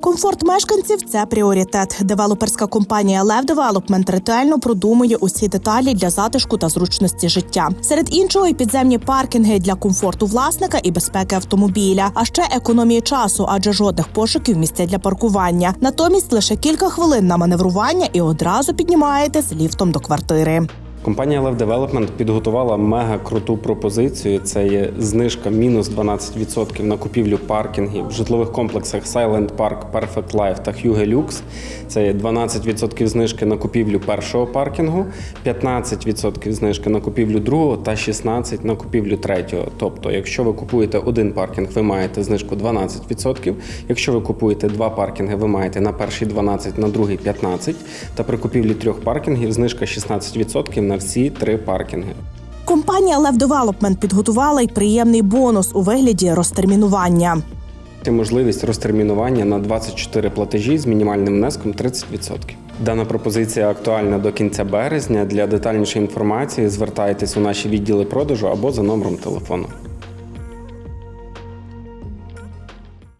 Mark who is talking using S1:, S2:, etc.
S1: Комфорт мешканців це пріоритет. Девелоперська компанія Лев Девелопмент ретельно продумує усі деталі для затишку та зручності життя. Серед іншого, і підземні паркінги для комфорту власника і безпеки автомобіля, а ще економії часу, адже жодних пошуків місця для паркування. Натомість лише кілька хвилин на маневрування і одразу піднімаєтесь ліфтом до квартири.
S2: Компанія Lev Development підготувала мега круту пропозицію. Це є знижка мінус 12% на купівлю паркінгів в житлових комплексах Silent Park, Perfect Life та Hugo Lux. Це є 12% знижки на купівлю першого паркінгу, 15% знижки на купівлю другого та 16% на купівлю третього. Тобто, якщо ви купуєте один паркінг, ви маєте знижку 12%. Якщо ви купуєте два паркінги, ви маєте на перший 12%, на другий 15%. Та при купівлі трьох паркінгів знижка 16% на всі три паркінги.
S1: Компанія Лев Девелопмент підготувала й приємний бонус у вигляді розтермінування.
S2: Це можливість розтермінування на 24 платежі з мінімальним внеском 30%. Дана пропозиція актуальна до кінця березня. Для детальнішої інформації звертайтесь у наші відділи продажу або за номером телефону.